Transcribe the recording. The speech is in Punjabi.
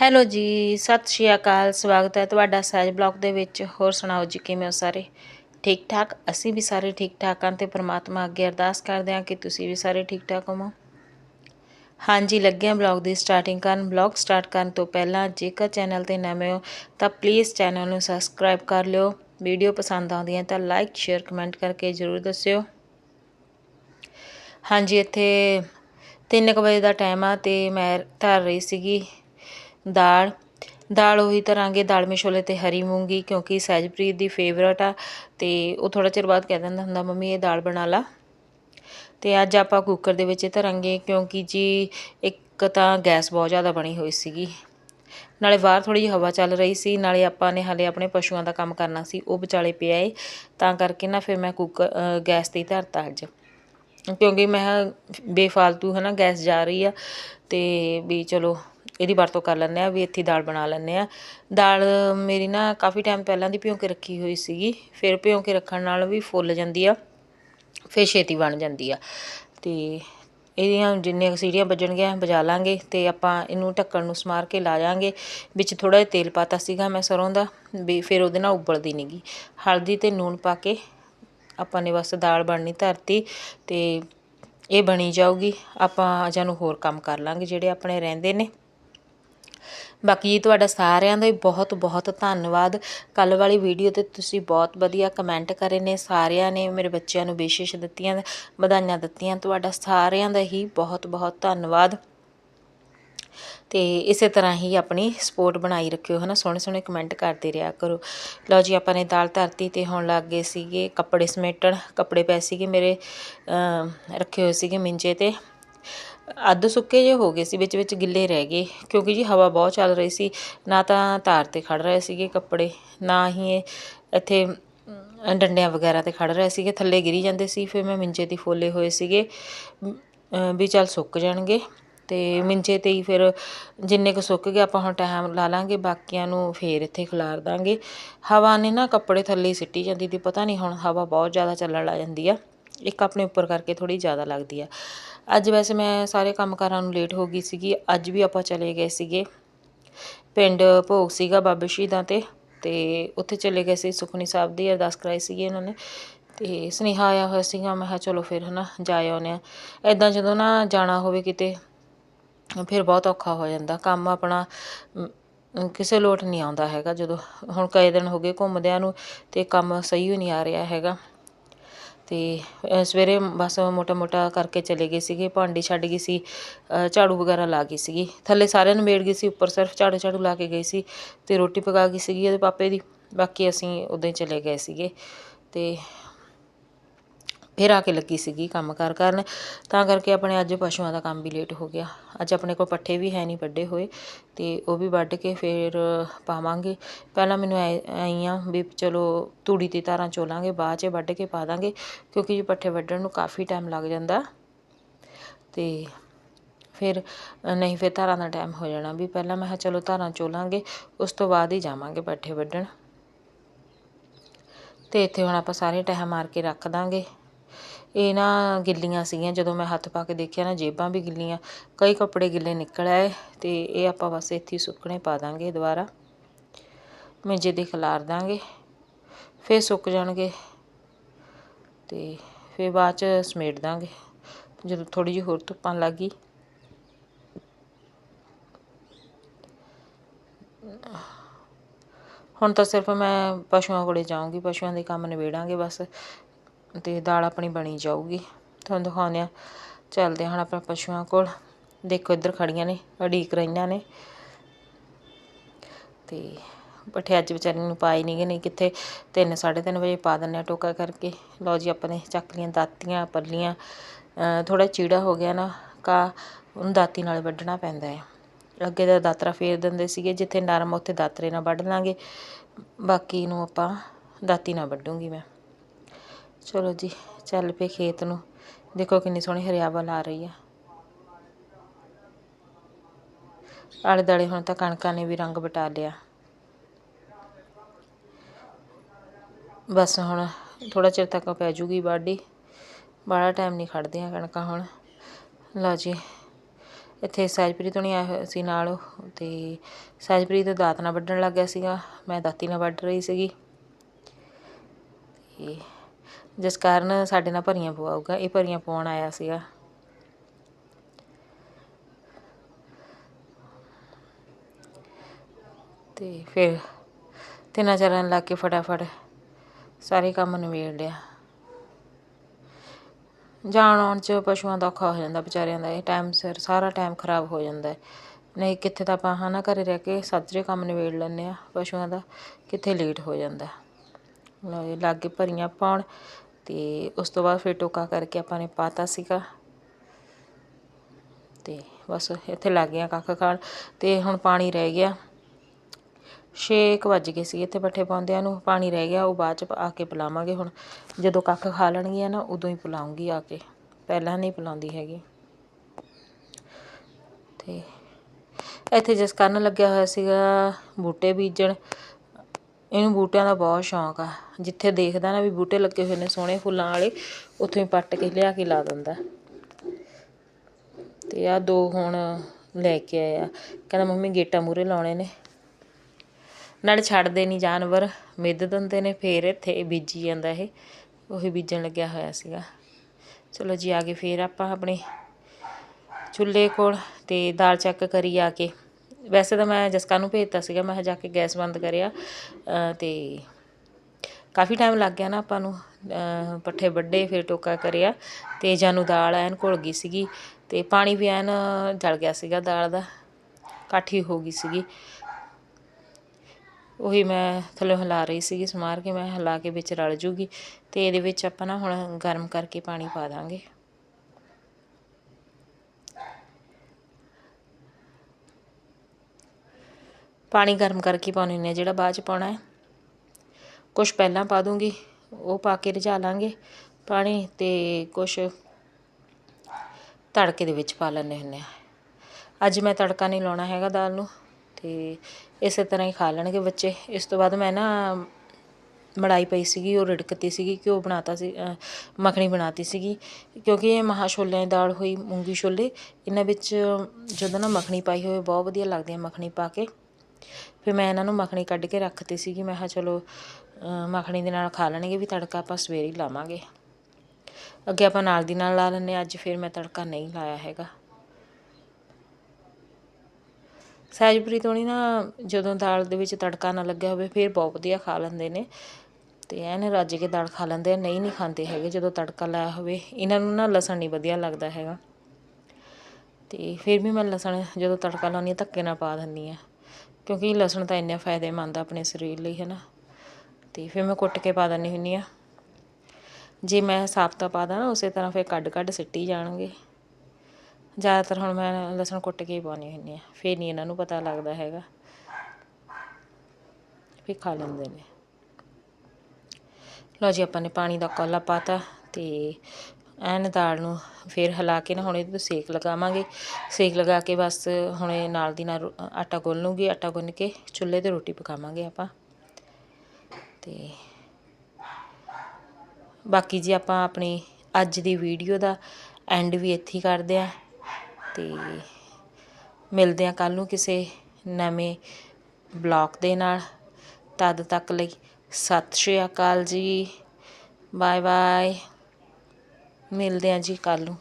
ਹੈਲੋ ਜੀ, ਸਤਿ ਸ਼੍ਰੀ ਅਕਾਲ, ਸਵਾਗਤ ਹੈ ਤੁਹਾਡਾ ਸਹਿਜ ਬਲੌਗ ਦੇ ਵਿੱਚ। ਹੋਰ ਸੁਣਾਓ ਜੀ, ਕਿਵੇਂ ਹੋ ਸਾਰੇ? ਠੀਕ ਠਾਕ? ਅਸੀਂ ਵੀ ਸਾਰੇ ਠੀਕ ਠਾਕ ਹਾਂ ਤੇ ਪ੍ਰਮਾਤਮਾ ਅੱਗੇ ਅਰਦਾਸ ਕਰਦੇ ਹਾਂ ਕਿ ਤੁਸੀਂ ਵੀ ਸਾਰੇ ਠੀਕ ਠਾਕ ਹੋਵੋ। ਹਾਂਜੀ ਲੱਗਿਆ ਹਾਂ ਬਲੌਗ ਦੀ ਸਟਾਰਟਿੰਗ ਕਰਨ। ਬਲੌਗ ਸਟਾਰਟ ਕਰਨ ਤੋਂ ਪਹਿਲਾਂ ਜੇਕਰ ਚੈਨਲ ਤੇ ਨਵੇਂ ਹੋ, ਤਾਂ ਪਲੀਜ਼ ਚੈਨਲ ਨੂੰ ਸਬਸਕ੍ਰਾਈਬ ਕਰ ਲਿਓ। ਵੀਡੀਓ ਪਸੰਦ ਆਉਂਦੀ ਹੈ ਤਾਂ ਲਾਈਕ, ਸ਼ੇਅਰ, ਕਮੈਂਟ ਕਰਕੇ ਜ਼ਰੂਰ ਦੱਸਿਓ। ਹਾਂਜੀ, ਇੱਥੇ 3 ਵਜੇ ਦਾ ਟਾਈਮ ਆ ਤੇ ਮੈਂ ਧਰ ਰਹੀ ਸੀਗੀ। ਦਾਲ। ਦਾਲ ਉਹੀ ਧਰਾਂਗੇ ਦਾਲ ਮਿਸ਼ੋਲੇ ਤੇ ਹਰੀ ਮੂੰਗੀ, ਕਿਉਂਕਿ ਸਹਿਜਪ੍ਰੀਤ ਦੀ ਫੇਵਰਟ ਆ, ਤੇ ਉਹ ਥੋੜਾ ਚਿਰ ਬਾਅਦ ਕਹਿ ਦਿੰਦਾ ਹੁੰਦਾ, ਮੰਮੀ, ਇਹ ਦਾਲ ਬਣਾ ਲਾ। ਤੇ ਅੱਜ ਆਪਾਂ ਕੁੱਕਰ ਦੇ ਵਿੱਚ ਧਰਾਂਗੇ ਕਿਉਂਕਿ ਜੀ ਇੱਕ ਤਾਂ ਗੈਸ ਬਹੁਤ ਜ਼ਿਆਦਾ ਬਣੀ ਹੋਈ ਸੀਗੀ। ਨਾਲੇ ਬਾਹਰ ਥੋੜੀ ਜਿਹੀ ਹਵਾ ਚੱਲ ਰਹੀ ਸੀ, ਨਾਲੇ ਆਪਾਂ ਨੇ ਹਲੇ ਆਪਣੇ ਪਸ਼ੂਆਂ ਦਾ ਕੰਮ ਕਰਨਾ ਸੀ, ਉਹ ਵਿਚਾਲੇ ਪਿਆ ਏ। ਤਾਂ ਕਰਕੇ ਨਾ ਫਿਰ ਮੈਂ ਕੁੱਕਰ ਗੈਸ ਤੇ ਹੀ ਧਰਤਾ ਅੱਜ। ਕਿਉਂਕਿ ਮੈਂ ਬੇਫਾਲਤੂ ਹੈ ਨਾ ਗੈਸ ਜਾ ਰਹੀ ਆ, ਤੇ ਵੀ ਚਲੋ ਇਹਦੀ ਵਰਤੋਂ ਕਰ ਲੈਂਦੇ ਹਾਂ ਵੀ ਇੱਥੇ ਦਾਲ ਬਣਾ ਲੈਂਦੇ ਹਾਂ ਦਾਲ ਮੇਰੀ ਨਾ ਕਾਫੀ ਟਾਈਮ ਪਹਿਲਾਂ ਦੀ ਭਿਉਂ ਕੇ ਰੱਖੀ ਹੋਈ ਸੀਗੀ, ਫਿਰ ਭਿਉਂ ਕੇ ਰੱਖਣ ਨਾਲ ਵੀ ਫੁੱਲ ਜਾਂਦੀ ਆ, ਫਿਰ ਛੇਤੀ ਬਣ ਜਾਂਦੀ ਆ। ਤੇ ਇਹਦੀਆਂ ਜਿੰਨੀਆਂ ਸੀੜੀਆਂ ਵੱਜਣਗੀਆਂ, ਵਜਾ ਲਾਂਗੇ ਤੇ ਆਪਾਂ ਇਹਨੂੰ ਢੱਕਣ ਨੂੰ ਸਮਾਰ ਕੇ ਲਾ ਜਾਾਂਗੇ। ਵਿੱਚ ਥੋੜਾ ਜਿਹਾ ਤੇਲ ਪਾਤਾ ਸੀਗਾ ਮੈਂ ਸਰੋਂ ਦਾ, ਵੀ ਫਿਰ ਉਹਦੇ ਨਾਲ ਉਬਲਦੀ ਨਹੀਂਗੀ ਹਲਦੀ ਤੇ ਨੂਣ ਪਾ ਕੇ ਆਪਾਂ ਨੇ ਬਸ ਦਾਲ ਬਣਨੀ ਧਰਤੀ ਤੇ ਇਹ ਬਣੀ ਜਾਊਗੀ। ਆਪਾਂ ਅਜਾਂ ਨੂੰ ਹੋਰ ਕੰਮ ਕਰ ਲਾਂਗੇ ਜਿਹੜੇ ਆਪਣੇ ਰਹਿੰਦੇ ਨੇ। ਬਾਕੀ ਤੁਹਾਡਾ ਸਾਰਿਆਂ ਦਾ ਬਹੁਤ ਬਹੁਤ ਧੰਨਵਾਦ। ਕੱਲ ਵਾਲੀ ਵੀਡੀਓ ਤੇ ਤੁਸੀਂ ਬਹੁਤ ਵਧੀਆ ਕਮੈਂਟ ਕਰੇ ਨੇ, ਸਾਰਿਆਂ ਨੇ ਮੇਰੇ ਬੱਚਿਆਂ ਨੂੰ ਵਿਸ਼ੇਸ਼ ਦਿੱਤੀਆਂ, ਵਧਾਈਆਂ ਦਿੱਤੀਆਂ, ਤੁਹਾਡਾ ਸਾਰਿਆਂ ਦਾ ਹੀ ਬਹੁਤ ਬਹੁਤ ਧੰਨਵਾਦ। ਤੇ ਇਸੇ ਤਰ੍ਹਾਂ ਹੀ ਆਪਣੀ ਸਪੋਰਟ ਬਣਾਈ ਰੱਖਿਓ, ਹਨਾ? ਸੋਹਣੇ ਸੋਹਣੇ ਕਮੈਂਟ ਕਰਦੇ ਰਿਹਾ ਕਰੋ। ਲਓ ਜੀ, ਆਪਾਂ ਨੇ ਦਾਲ ਧਰਤੀ ਤੇ ਹੁਣ ਲੱਗ ਗਏ ਸੀਗੇ, ਕੱਪੜੇ ਸਮੇਟਣ, ਕੱਪੜੇ ਪੈ ਸੀਗੇ ਮੇਰੇ ਰੱਖੇ ਹੋਏ ਸੀਗੇ ਮਿੰਜੇ ਤੇ। ਅੱਧ ਸੁੱਕੇ ਜੇ ਹੋ ਗਏ ਸੀ, ਵਿੱਚ ਵਿੱਚ ਗਿੱਲੇ ਰਹਿ ਗਏ, ਕਿਉਂਕਿ ਜੀ ਹਵਾ ਬਹੁਤ ਚੱਲ ਰਹੀ ਸੀ, ਨਾ ਤਾਂ ਤਾਰ ਤੇ ਖੜ ਰਹੇ ਸੀਗੇ ਕੱਪੜੇ, ਨਾ ਹੀ ਇਹ ਇੱਥੇ ਡੰਡਿਆਂ ਵਗੈਰਾ ਤੇ ਖੜ ਰਹੇ ਸੀਗੇ, ਥੱਲੇ ਗਿਰੀ ਜਾਂਦੇ ਸੀ, ਫਿਰ ਮੈਂ ਮਿੰਜੇ ਦੀ ਫੋਲੇ ਹੋਏ ਸੀਗੇ ਵੀ ਚੱਲ ਸੁੱਕ ਜਾਣਗੇ, ਤੇ ਮਿੰਜੇ ਤੇ ਹੀ ਫਿਰ ਜਿੰਨੇ ਕੁ ਸੁੱਕ ਗਏ, ਆਪਾਂ ਹੁਣ ਟਾਈਮ ਲਾ ਲਾਂਗੇ, ਬਾਕੀਆਂ ਨੂੰ ਫੇਰ ਇੱਥੇ ਖਿਲਾਰ ਦਾਂਗੇ, ਹਵਾ ਨੇ ਨਾ ਕੱਪੜੇ ਥੱਲੇ ਸਿੱਟੀ ਜਾਂਦੀ ਦੀ ਪਤਾ ਨਹੀਂ ਹੁਣ ਹਵਾ ਬਹੁਤ ਜ਼ਿਆਦਾ ਚੱਲਣ ਲੱਗ ਜਾਂਦੀ ਆ, ਇੱਕ ਆਪਣੇ ਉੱਪਰ ਕਰਕੇ ਥੋੜੀ ਜ਼ਿਆਦਾ ਲੱਗਦੀ ਆ ਅੱਜ ਵੈਸੇ ਮੈਂ ਸਾਰੇ ਕੰਮ ਕਰਾਂ ਨੂੰ ਲੇਟ ਹੋ ਗਈ ਸੀਗੀ, ਅੱਜ ਵੀ ਆਪਾਂ ਚਲੇ ਗਏ ਸੀਗੇ। ਪਿੰਡ ਭੋਗ ਸੀਗਾ ਬਾਬੇ ਸ਼ਹੀਦਾਂ ਤੇ ਤੇ ਉੱਥੇ ਚਲੇ ਗਏ ਸੀ ਸੁਖਨੀ ਸਾਹਿਬ ਦੀ ਅਰਦਾਸ ਕਰਾਈ ਸੀਗੀ ਇਹਨਾਂ ਨੇ। ਤੇ ਸੁਨੇਹਾ ਆਇਆ ਹੋਇਆ ਸੀਗਾ, ਮੈਂ ਕਿਹਾ ਚਲੋ ਫਿਰ ਹਨਾ, ਜਾ ਆਉਨੇ ਆ ਐਦਾਂ ਜਦੋਂ ਨਾ ਜਾਣਾ ਹੋਵੇ ਕਿਤੇ, ਫਿਰ ਬਹੁਤ ਔਖਾ ਹੋ ਜਾਂਦਾ। ਕੰਮ ਆਪਣਾ ਕਿਸੇ ਲੋਟ ਨਹੀਂ ਆਉਂਦਾ ਹੈਗਾ ਜਦੋਂ, ਹੁਣ ਕਈ ਦਿਨ ਹੋ ਗਏ ਘੁੰਮਦਿਆਂ ਨੂੰ ਤੇ ਕੰਮ ਸਹੀ ਹੋ ਨਹੀਂ ਆ ਰਿਹਾ ਹੈਗਾ। ਅਤੇ ਸਵੇਰੇ ਬਸ ਮੋਟਾ ਮੋਟਾ ਕਰਕੇ ਚਲੇ ਗਏ ਸੀਗੇ, ਭਾਂਡੀ ਛੱਡ ਗਈ ਸੀ ਝਾੜੂ ਵਗੈਰਾ ਲਾ ਗਈ ਸੀਗੀ। ਥੱਲੇ ਸਾਰਿਆਂ ਨੂੰ ਮੇੜ ਗਈ ਸੀ, ਉੱਪਰ ਸਿਰਫ ਝਾੜੂ ਝਾੜੂ ਲਾ ਕੇ ਗਈ ਸੀ ਅਤੇ ਰੋਟੀ ਪਕਾ ਗਈ ਸੀਗੀ ਇਹਦੇ ਪਾਪੇ ਦੀ। ਬਾਕੀ ਅਸੀਂ ਉੱਦਾਂ ਹੀ ਚਲੇ ਗਏ ਸੀਗੇ ਅਤੇ ਫਿਰ ਆ ਕੇ ਲੱਗੀ ਸੀਗੀ ਕੰਮ ਕਰ ਕਰਨ। ਤਾਂ ਕਰਕੇ ਆਪਣੇ ਅੱਜ ਪਸ਼ੂਆਂ ਦਾ ਕੰਮ ਵੀ ਲੇਟ ਹੋ ਗਿਆ। ਅੱਜ ਆਪਣੇ ਕੋਲ ਪੱਠੇ ਵੀ ਹੈ ਨਹੀਂ ਵੱਡੇ ਹੋਏ, ਤੇ ਉਹ ਵੀ ਵੱਢ ਕੇ ਫਿਰ ਪਾਵਾਂਗੇ। ਪਹਿਲਾਂ ਮੈਨੂੰ ਆਈ ਆ ਵੀ ਚਲੋ ਤੂੜੀ 'ਤੇ ਤਾਰਾਂ ਚੋਲਾਂਗੇ, ਬਾਅਦ 'ਚ ਵੱਢ ਕੇ ਪਾ ਦਾਂਗੇ, ਕਿਉਂਕਿ ਜੇ ਪੱਠੇ ਵੱਢਣ ਨੂੰ ਕਾਫੀ ਟਾਈਮ ਲੱਗ ਜਾਂਦਾ। ਤੇ ਫਿਰ, ਨਹੀਂ ਫਿਰ ਧਾਰਾਂ ਦਾ ਟਾਈਮ ਹੋ ਜਾਣਾ ਵੀ ਪਹਿਲਾਂ ਮੈਂ ਕਿਹਾ ਚਲੋ ਧਾਰਾਂ ਚੋਲਾਂਗੇ, ਉਸ ਤੋਂ ਬਾਅਦ ਹੀ ਜਾਵਾਂਗੇ ਪੱਠੇ ਵੱਢਣ। ਤੇ ਇੱਥੇ ਹੁਣ ਆਪਾਂ ਸਾਰੇ ਟਾਈਮ ਮਾਰ ਕੇ ਰੱਖ ਦਾਂਗੇ। ਇਹ ਨਾ ਗਿੱਲੀਆਂ ਸੀਗੀਆਂ, ਜਦੋਂ ਮੈਂ ਹੱਥ ਪਾ ਕੇ ਦੇਖਿਆ ਨਾ ਜੇਬਾਂ ਵੀ ਗਿੱਲੀਆਂ, ਕਈ ਕੱਪੜੇ ਗਿੱਲੇ ਨਿਕਲ ਆਏ ਅਤੇ ਇਹ ਆਪਾਂ ਬਸ ਇੱਥੇ ਸੁੱਕਣੇ ਪਾ ਦਾਂਗੇ ਦੁਬਾਰਾ, ਮੇਜੇ ਦੇ ਖਿਲਾਰ ਦਾਂਗੇ, ਫਿਰ ਸੁੱਕ ਜਾਣਗੇ ਤੇ ਫਿਰ ਬਾਅਦ ਚ ਸਮੇਟ ਦਾਂਗੇ, ਜਦੋਂ ਥੋੜੀ ਜਿਹੀ ਹੋਰ ਧੁੱਪਾਂ ਲੱਗੀ ਹੁਣ ਤਾਂ ਸਿਰਫ ਮੈਂ ਪਸ਼ੂਆਂ ਕੋਲੇ ਜਾਊਂਗੀ, ਪਸ਼ੂਆਂ ਦੇ ਕੰਮ ਨਿਬੇੜਾਂਗੇ ਬਸ ਅਤੇ ਦਾਲ ਆਪਣੀ ਬਣੀ ਜਾਊਗੀ। ਤੁਹਾਨੂੰ ਦਿਖਾਉਂਦੇ ਆ ਚੱਲਦੇ ਹਾਂ ਆਪਾਂ ਪਸ਼ੂਆਂ ਕੋਲ। ਦੇਖੋ ਇੱਧਰ ਖੜੀਆਂ ਨੇ ਅੜੀਕ ਰਹੀਆਂ ਨੇ। ਤੇ ਪੱਠੇ ਅੱਜ ਵਿਚਾਰੀ ਨੂੰ ਪਾਈ ਨਹੀਂ ਗਏ ਨਹੀਂ ਕਿੱਥੇ? 3 3:30 ਵਜੇ ਪਾ ਦਿੰਨੇ ਆ ਟੋਕਾ ਕਰਕੇ। ਲਓ ਜੀ ਆਪਣੇ ਚੱਕ ਲੀਆਂ ਦਾਤੀਆਂ ਪੱਲੀਆਂ ਥੋੜਾ ਚੀੜਾ ਹੋ ਗਿਆ ਨਾ, ਕਾ ਉਹਨੂੰ ਦਾਤੀ ਨਾਲ ਵੱਢਣਾ ਪੈਂਦਾ ਹੈ। ਅੱਗੇ ਦਾ ਦਾਤਰਾ ਫੇਰ ਦਿੰਦੇ ਸੀਗੇ, ਜਿੱਥੇ ਨਰਮ ਉੱਥੇ ਦਾਤਰੇ ਨਾਲ ਵੱਢ ਲਾਂਗੇ। ਬਾਕੀ ਨੂੰ ਆਪਾਂ ਦਾਤੀ ਨਾਲ ਵੱਢੂਗੀ ਮੈਂ। ਚਲੋ ਜੀ, ਚੱਲ ਪਏ ਖੇਤ ਨੂੰ। ਦੇਖੋ ਕਿੰਨੀ ਸੋਹਣੀ ਹਰਿਆਵਲ ਆ ਰਹੀ ਆ। ਆਲੇ ਦਾਲੇ ਹੁਣ ਤਾਂ ਕਣਕਾਂ ਨੇ ਵੀ ਰੰਗ ਬਟਾ ਲਿਆ। ਬਸ ਹੁਣ ਥੋੜਾ ਚਿਰ ਤੱਕ ਪੈ ਜੂਗੀ ਬਾਡੀ ਬੜਾ ਟਾਈਮ ਨਹੀਂ ਖੜਦੀਆਂ ਕਣਕਾਂ ਹੁਣ। ਲਓ ਜੀ, ਇੱਥੇ ਸਹਿਜਪ੍ਰੀਤ ਹੋਣੀ ਆਏ ਹੋਏ ਸੀ ਨਾਲ ਤੇ ਸਹਿਜਪ੍ਰੀਤ ਦਾਤ ਨਾਲ ਵੱਢਣ ਲੱਗ ਗਿਆ ਸੀਗਾ। ਮੈਂ ਦਾਤੀ ਨਾਲ ਵੱਢ ਰਹੀ ਸੀਗੀ। ਤੇ ਜਿਸ ਕਾਰਨ ਸਾਡੇ ਨਾਲ ਭਰੀਆਂ ਪਵਾਊਗਾ ਇਹ ਭਰੀਆਂ ਪਾਉਣ ਆਇਆ ਸੀਗਾ। ਤੇ ਫਿਰ ਤਿੰਨਾਂ ਚਾਰਾਂ ਲਾ ਕੇ ਫਟਾਫਟ ਸਾਰੇ ਕੰਮ ਨਿਬੇੜ ਲਿਆ। ਜਾਣ ਆਉਣ ਚ ਪਸ਼ੂਆਂ ਦਾ ਔਖਾ ਹੋ ਜਾਂਦਾ, ਵਿਚਾਰਿਆਂ ਦਾ ਇਹ ਟਾਈਮ ਸਿਰ ਸਾਰਾ ਟਾਈਮ ਖਰਾਬ ਹੋ ਜਾਂਦਾ। ਨਹੀਂ, ਕਿੱਥੇ ਤਾਂ ਆਪਾਂ ਹਨਾ ਘਰੇ ਰਹਿ ਕੇ ਸਾਜਰੇ ਕੰਮ ਨਿਬੇੜ ਲੈਂਦੇ ਆ ਪਸ਼ੂਆਂ ਦਾ ਕਿੱਥੇ ਲੇਟ ਹੋ ਜਾਂਦਾ। ਲਓ ਇਹ ਲਾਗੇ ਭਰੀਆਂ ਪਾਉਣ ਤੇ ਉਸ ਤੋਂ ਬਾਅਦ ਫਿਰ ਟੋਕਾ ਕਰਕੇ ਆਪਾਂ ਨੇ ਪਾਤਾ ਸੀਗਾ। ਤੇ ਬਸ ਇੱਥੇ ਲੱਗ ਗਿਆ ਕੱਖ ਖਾਣ। ਤੇ ਹੁਣ ਪਾਣੀ ਰਹਿ ਗਿਆ। ਛੇ ਕੁ ਵੱਜ ਗਏ ਸੀ ਇੱਥੇ ਪੱਠੇ ਪਾਉਂਦਿਆਂ ਨੂੰ। ਪਾਣੀ ਰਹਿ ਗਿਆ, ਉਹ ਬਾਅਦ ਚ ਆ ਕੇ ਪਿਲਾਵਾਂਗੇ ਹੁਣ। ਜਦੋਂ ਕੱਖ ਖਾ ਲੈਣਗੀਆਂ ਨਾ, ਉਦੋਂ ਹੀ ਪਿਲਾਉਂਗੀ ਆ ਕੇ। ਪਹਿਲਾਂ ਨਹੀਂ ਪਿਲਾਉਂਦੀ ਹੈਗੀ। ਤੇ ਇੱਥੇ ਜਿਸ ਕਰਨ ਲੱਗਿਆ ਹੋਇਆ ਸੀਗਾ, ਬੂਟੇ ਬੀਜਣ। ਇਹਨੂੰ ਬੂਟਿਆਂ ਦਾ ਬਹੁਤ ਸ਼ੌਂਕ ਆ। ਜਿੱਥੇ ਦੇਖਦਾ ਨਾ ਵੀ ਬੂਟੇ ਲੱਗੇ ਹੋਏ ਨੇ ਸੋਹਣੇ ਫੁੱਲਾਂ ਵਾਲੇ, ਉੱਥੋਂ ਹੀ ਪੱਟ ਕੇ ਲਿਆ ਕੇ ਲਾ ਦਿੰਦਾ। ਤੇ ਆ ਦੋ ਹੁਣ ਲੈ ਕੇ ਆਇਆ ਕਹਿੰਦਾ, ਮੰਮੀ, ਗੇਟਾਂ ਮੂਰੇ ਲਾਉਣੇ ਨੇ। ਨਾਲੇ ਛੱਡਦੇ ਨਹੀਂ ਜਾਨਵਰ, ਮਿੱਧ ਦਿੰਦੇ ਨੇ, ਫੇਰ ਇੱਥੇ ਬੀਜੀ ਜਾਂਦਾ ਇਹ। ਉਹੀ ਬੀਜਣ ਲੱਗਿਆ ਹੋਇਆ ਸੀਗਾ। ਚਲੋ ਜੀ, ਆ ਗਏ ਫੇਰ ਆਪਾਂ ਆਪਣੇ ਚੁੱਲ੍ਹੇ ਕੋਲ ਤੇ ਦਾਲ ਚੱਕ ਕਰੀ ਆ ਕੇ। ਵੈਸੇ ਤਾਂ ਮੈਂ ਜਸਕਾ ਨੂੰ ਭੇਜਤਾ ਸੀਗਾ ਮੈਂ ਜਾ ਕੇ ਗੈਸ ਬੰਦ ਕਰਿਆ। ਅ, ਤੇ ਕਾਫੀ ਟਾਈਮ ਲੱਗ ਗਿਆ ਨਾ ਆਪਾਂ ਨੂੰ ਪੱਠੇ ਵੱਡੇ ਫਿਰ ਟੋਕਾ ਕਰਿਆ ਤੇ ਜਾਨੂੰ ਦਾਲ ਐਨ ਘੁਲ ਗਈ ਸੀਗੀ ਤੇ ਪਾਣੀ ਵੀ ਐਨ ਜਲ ਗਿਆ ਸੀਗਾ ਦਾਲ ਦਾ ਕਾਠੀ ਹੋ ਗਈ ਸੀਗੀ। ਉਹੀ ਮੈਂ ਥੱਲੇ ਹਿਲਾ ਰਹੀ ਸੀਗੀ ਸਮਾਰ ਕੇ ਮੈਂ ਹਿਲਾ ਕੇ ਵਿੱਚ ਰਲ ਜੂਗੀ ਤੇ ਇਹਦੇ ਵਿੱਚ ਆਪਾਂ ਨਾ ਹੁਣ ਗਰਮ ਕਰਕੇ ਪਾਣੀ ਪਾ ਦਾਂਗੇ। ਪਾਣੀ ਗਰਮ ਕਰਕੇ ਪਾਉਣੀ ਨੇ ਜਿਹੜਾ ਬਾਅਦ ਚ ਪਾਉਣਾ ਹੈ। ਕੁਝ ਪਹਿਲਾਂ ਪਾ ਦੂੰਗੀ, ਉਹ ਪਾ ਕੇ ਰਝਾ ਲਾਂਗੇ। ਪਾਣੀ ਤੇ ਕੁਝ ਤੜਕੇ ਦੇ ਵਿੱਚ ਪਾ ਲੈਣੇ ਹੁੰਦੇ ਆ। ਅੱਜ ਮੈਂ ਤੜਕਾ ਨਹੀਂ ਲਾਉਣਾ ਹੈਗਾ ਦਾਲ ਨੂੰ, ਤੇ ਇਸੇ ਤਰ੍ਹਾਂ ਹੀ ਖਾ ਲੈਣਗੇ ਬੱਚੇ। ਇਸ ਤੋਂ ਬਾਅਦ ਮੈਂ ਨਾ ਮੜਾਈ ਪਈ ਸੀਗੀ, ਉਹ ਰਿੜਕਤੀ ਸੀਗੀ, ਘਿਓ ਬਣਾਤਾ ਸੀ ਮੱਖਣੀ ਬਣਾਤੀ ਸੀਗੀ। ਕਿਉਂਕਿ ਇਹ ਮਹਾ ਛੋਲਿਆਂ ਦੀ ਦਾਲ ਹੋਈ, ਮੂੰਗੀ ਛੋਲੇ। ਇਹਨਾਂ ਵਿੱਚ ਜਦੋਂ ਨਾ ਮੱਖਣੀ ਪਾਈ ਹੋਵੇ, ਬਹੁਤ ਵਧੀਆ ਲੱਗਦੀ ਹੈ ਮੱਖਣੀ ਪਾ ਕੇ। ਫਿਰ ਮੈਂ ਇਹਨਾਂ ਨੂੰ ਮੱਖਣੀ ਕੱਢ ਕੇ ਰੱਖਤੀ ਸੀਗੀ। ਮੈਂ ਕਿਹਾ ਚਲੋ ਮੱਖਣੀ ਦੇ ਨਾਲ ਖਾ ਲੈਣਗੇ ਵੀ ਤੜਕਾ ਆਪਾਂ ਸਵੇਰੇ ਹੀ ਲਾਵਾਂਗੇ। ਅੱਗੇ ਆਪਾਂ ਨਾਲ ਦੀ ਨਾਲ ਲਾ ਲੈਂਦੇ ਹਾਂ, ਅੱਜ ਫਿਰ ਮੈਂ ਤੜਕਾ ਨਹੀਂ ਲਾਇਆ ਹੈਗਾ। ਸਹਿਜਪ੍ਰੀਤ ਹੋਣੀ ਨਾ ਜਦੋਂ ਦਾਲ ਦੇ ਵਿੱਚ ਤੜਕਾ ਨਾ ਲੱਗਿਆ ਹੋਵੇ ਫਿਰ ਬਹੁਤ ਵਧੀਆ ਖਾ ਲੈਂਦੇ ਨੇ। ਤੇ ਐਨ ਰੱਜ ਕੇ ਦਾਲ ਖਾ ਲੈਂਦੇ ਆ ਨਹੀਂ ਨਹੀਂ ਖਾਂਦੇ ਹੈਗੇ ਜਦੋਂ ਤੜਕਾ ਲਾਇਆ ਹੋਵੇ। ਇਹਨਾਂ ਨੂੰ ਨਾ ਲਸਣ ਨਹੀਂ ਵਧੀਆ ਲੱਗਦਾ ਹੈਗਾ। ਤੇ ਫਿਰ ਵੀ ਮੈਂ ਲਸਣ ਜਦੋਂ ਤੜਕਾ ਲਾਉਂਦੀ ਹਾਂ ਧੱਕੇ ਨਾਲ ਪਾ ਦਿੰਦੀ ਆ ਕਿਉਂਕਿ ਲਸਣ ਤਾਂ ਇੰਨਾ ਫਾਇਦੇਮੰਦ ਆ ਆਪਣੇ ਸਰੀਰ ਲਈ ਹੈ ਨਾ ਤੇ ਫਿਰ ਮੈਂ ਕੁੱਟ ਕੇ ਪਾ ਦਿੰਦੀ ਹੁੰਦੀ ਆ। ਜੇ ਮੈਂ ਸਾਬਤਾ ਪਾ ਦਾਂ ਨਾ, ਉਸੇ ਤਰ੍ਹਾਂ ਫਿਰ ਕੱਢ ਕੱਢ ਸਿੱਟੀ ਜਾਣਗੇ। ਜ਼ਿਆਦਾਤਰ ਹੁਣ ਮੈਂ ਲਸਣ ਕੁੱਟ ਕੇ ਹੀ ਪਾਉਂਦੀ ਹੁੰਦੀ ਆ। ਫਿਰ ਨਹੀਂ ਇਹਨਾਂ ਨੂੰ ਪਤਾ ਲੱਗਦਾ ਹੈਗਾ ਫਿਰ ਖਾ ਲੈਂਦੇ ਨੇ। ਲਓ ਜੀ, ਆਪਾਂ ਨੇ ਪਾਣੀ ਦਾ ਕੋਲਾ ਪਾਤਾ ਤੇ ਐਨ ਦਾਲ ਨੂੰ ਫਿਰ ਹਿਲਾ ਕੇ ਨਾ ਹੁਣ ਇਹਦੇ ਤੋਂ ਸੇਕ ਲਗਾਵਾਂਗੇ। ਸੇਕ ਲਗਾ ਕੇ ਬਸ ਹੁਣੇ ਨਾਲ ਦੀ ਨਾਲ ਰੋ- ਆਟਾ ਗੁੰਨ ਲੂੰਗੀ। ਆਟਾ ਗੁੰਨ ਕੇ ਚੁੱਲ੍ਹੇ ਤੇ ਰੋਟੀ ਪਕਾਵਾਂਗੇ ਆਪਾਂ। ਤੇ ਬਾਕੀ ਜੀ ਆਪਾਂ ਆਪਣੀ ਅੱਜ ਦੀ ਵੀਡੀਓ ਦਾ ਐਂਡ ਵੀ ਇੱਥੇ ਕਰਦੇ ਆ। ਤੇ ਮਿਲਦੇ ਆ ਕੱਲ ਨੂੰ ਕਿਸੇ ਨਵੇਂ ਬਲੌਗ ਦੇ ਨਾਲ। ਤਦ ਤੱਕ ਲਈ ਸਤਿ ਸ਼੍ਰੀ ਅਕਾਲ ਜੀ। ਬਾਏ ਬਾਏ ਮਿਲਦੇ ਹਾਂ ਜੀ ਕੱਲ੍ਹ ਨੂੰ।